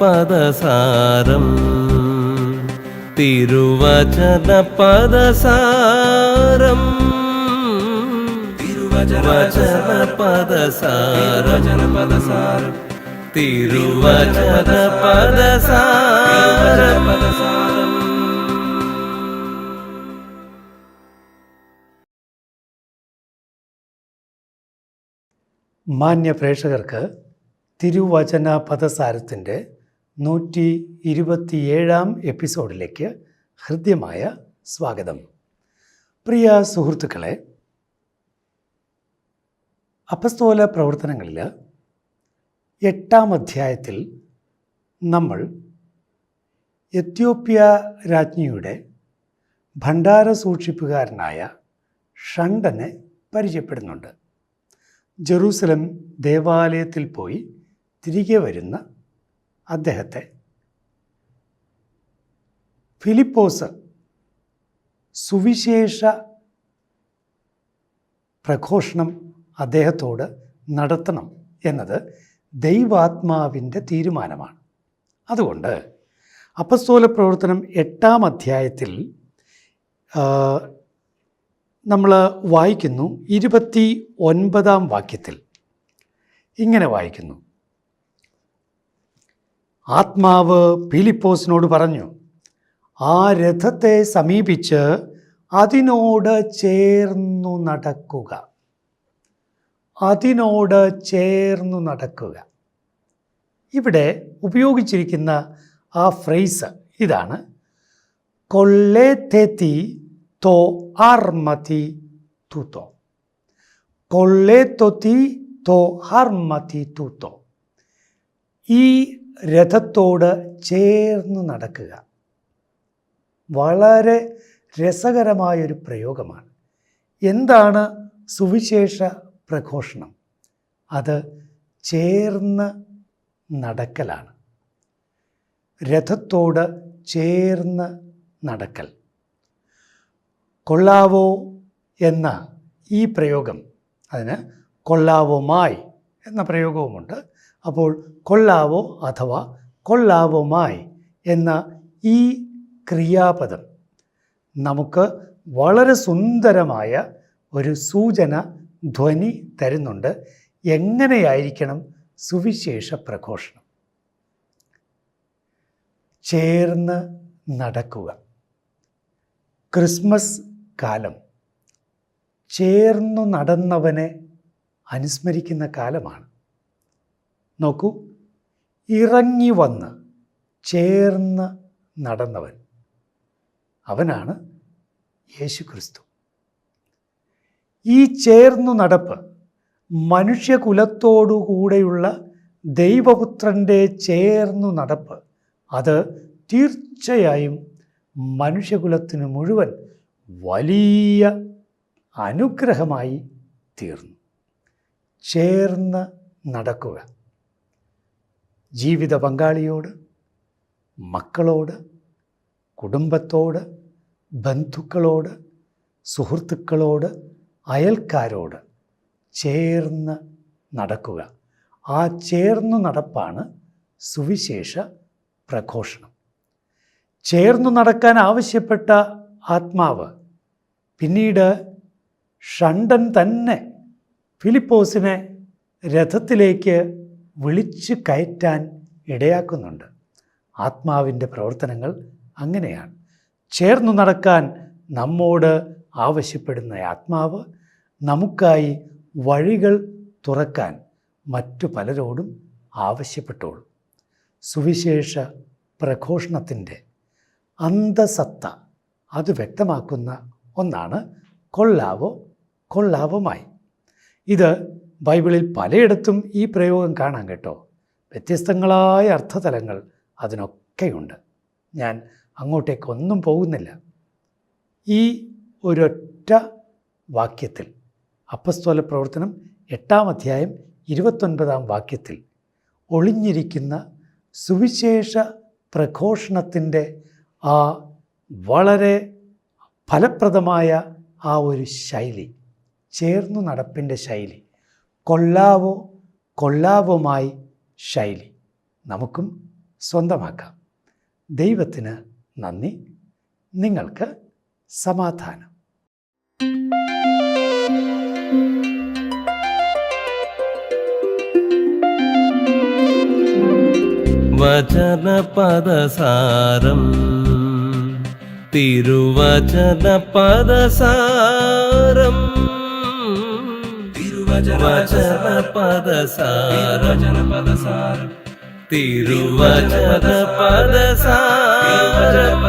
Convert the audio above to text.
പദസാരം തിരുവചന പദസാരം തിരുവചന പദസാരം പദസാരം തിരുവചന പദസാരം പദസാരം മാന്യ പ്രേക്ഷകർക്ക് തിരുവചന പദസാരത്തിന്റെ നൂറ്റി ഇരുപത്തിയേഴാം എപ്പിസോഡിലേക്ക് ഹൃദ്യമായ സ്വാഗതം. പ്രിയ സുഹൃത്തുക്കളെ അപസ്തോല പ്രവർത്തനങ്ങളിൽ എട്ടാം അധ്യായത്തിൽ നമ്മൾ എത്യോപ്യ രാജ്ഞിയുടെ ഭണ്ഡാര സൂക്ഷിപ്പുകാരനായ ഷണ്ടനെ പരിചയപ്പെടുന്നുണ്ട്. ജെറൂസലം ദേവാലയത്തിൽ പോയി തിരികെ വരുന്ന അദ്ദേഹത്തെ ഫിലിപ്പോസ് സുവിശേഷ പ്രഘോഷണം അദ്ദേഹത്തോട് നടത്തണം എന്നത് ദൈവാത്മാവിന്റെ തീരുമാനമാണ്. അതുകൊണ്ട് അപ്പസ്തോല പ്രവർത്തനം എട്ടാം അധ്യായത്തിൽ നമ്മൾ വായിക്കുന്നു ഇരുപത്തി ഒൻപതാം വാക്യത്തിൽ. ഇങ്ങനെ വായിക്കുന്നു. ആത്മാവ് ഫിലിപ്പോസിനോട് പറഞ്ഞു ആ രഥത്തെ സമീപിച്ച് അതിനോട് ചേർന്നു നടക്കുക. അതിനോട് ചേർന്നു നടക്കുക. ഇവിടെ ഉപയോഗിച്ചിരിക്കുന്ന ആ ഫ്രേസ് ഇതാണ് കൊള്ളേത്തെത്തി തോ ആർമതി തൂത്തോ. കൊള്ളേത്തൊത്തി തോ ആർമതി തൂത്തോ. ഈ രഥത്തോട് ചേർന്ന് നടക്കുക. വളരെ രസകരമായൊരു പ്രയോഗമാണ്. എന്താണ് സുവിശേഷ പ്രഘോഷണം? അത് ചേർന്ന് നടക്കലാണ്. രഥത്തോട് ചേർന്ന് നടക്കൽ. കൊള്ളാവോ എന്ന ഈ പ്രയോഗം അതിന് കൊള്ളാവുമായി എന്ന പ്രയോഗവുമുണ്ട്. അപ്പോൾ കൊള്ളാവോ അഥവാ കൊള്ളാവുമായി എന്ന ഈ ക്രിയാപദം നമുക്ക് വളരെ സുന്ദരമായ ഒരു സൂചന ധ്വനി തരുന്നുണ്ട്. എങ്ങനെയായിരിക്കണം സുവിശേഷ പ്രഘോഷണം? ചേർന്ന് നടക്കുക. ക്രിസ്മസ് കാലം ചേർന്നു നടന്നവനെ അനുസ്മരിക്കുന്ന കാലമാണ്. നോക്കൂ. ഇറങ്ങി വന്ന് ചേർന്ന് നടന്നവൻ അവനാണ് യേശു ക്രിസ്തു ഈ ചേർന്നു നടപ്പ് മനുഷ്യകുലത്തോടുകൂടെയുള്ള ദൈവപുത്രന്റെ ചേർന്നു നടപ്പ് അത് തീർച്ചയായും മനുഷ്യകുലത്തിന് മുഴുവൻ വലിയ അനുഗ്രഹമായി തീർന്നു. ചേർന്ന് നടക്കുക. ജീവിത പങ്കാളിയോട് മക്കളോട് കുടുംബത്തോട് ബന്ധുക്കളോട് സുഹൃത്തുക്കളോട് അയൽക്കാരോട് ചേർന്ന് നടക്കുക. ആ ചേർന്നു നടപ്പാണ് സുവിശേഷ പ്രഘോഷണം. ചേർന്നു നടക്കാൻ ആവശ്യപ്പെട്ട ആത്മാവ് പിന്നീട് ഷണ്ടൻ തന്നെ ഫിലിപ്പോസിനെ രഥത്തിലേക്ക് വിളിച്ച് കയറ്റാൻ ഇടയാക്കുന്നുണ്ട്. ആത്മാവിന്റെ പ്രവർത്തനങ്ങൾ അങ്ങനെയാണ്. ചേർന്നു നടക്കാൻ നമ്മോട് ആവശ്യപ്പെടുന്ന ആത്മാവ് നമുക്കായി വഴികൾ തുറക്കാൻ മറ്റു പലരോടും ആവശ്യപ്പെട്ടോളൂ. സുവിശേഷ പ്രഘോഷണത്തിന്റെ അന്തസത്ത അത് വ്യക്തമാക്കുന്ന ഒന്നാണ് കൊള്ളാവോ കൊള്ളാവുമായി. ഇത് ബൈബിളിൽ പലയിടത്തും ഈ പ്രയോഗം കാണാം കേട്ടോ. വ്യത്യസ്തങ്ങളായ അർത്ഥതലങ്ങൾ അതിനൊക്കെയുണ്ട്. ഞാൻ അങ്ങോട്ടേക്കൊന്നും പോകുന്നില്ല. ഈ ഒരൊറ്റ വാക്യത്തിൽ അപ്പസ്തോല പ്രവർത്തനം എട്ടാം അധ്യായം ഇരുപത്തൊൻപതാം വാക്യത്തിൽ ഒളിഞ്ഞിരിക്കുന്ന സുവിശേഷ പ്രഘോഷണത്തിന്റെ ആ വളരെ ഫലപ്രദമായ ആ ഒരു ശൈലി ചേർന്നു നടപ്പിന്റെ ശൈലി കൊള്ളാവോ കൊള്ളാവുമായി ശൈലി. നമുക്കും സ്വന്തമാക്കാം. ദൈവത്തിന് നന്ദി. നിങ്ങൾക്ക് സമാധാനം. വചന പദസാരം തിരുവചന പദസാരം തിരുവചന പദസാരം പദസാരം തിരുവചന പദസാരം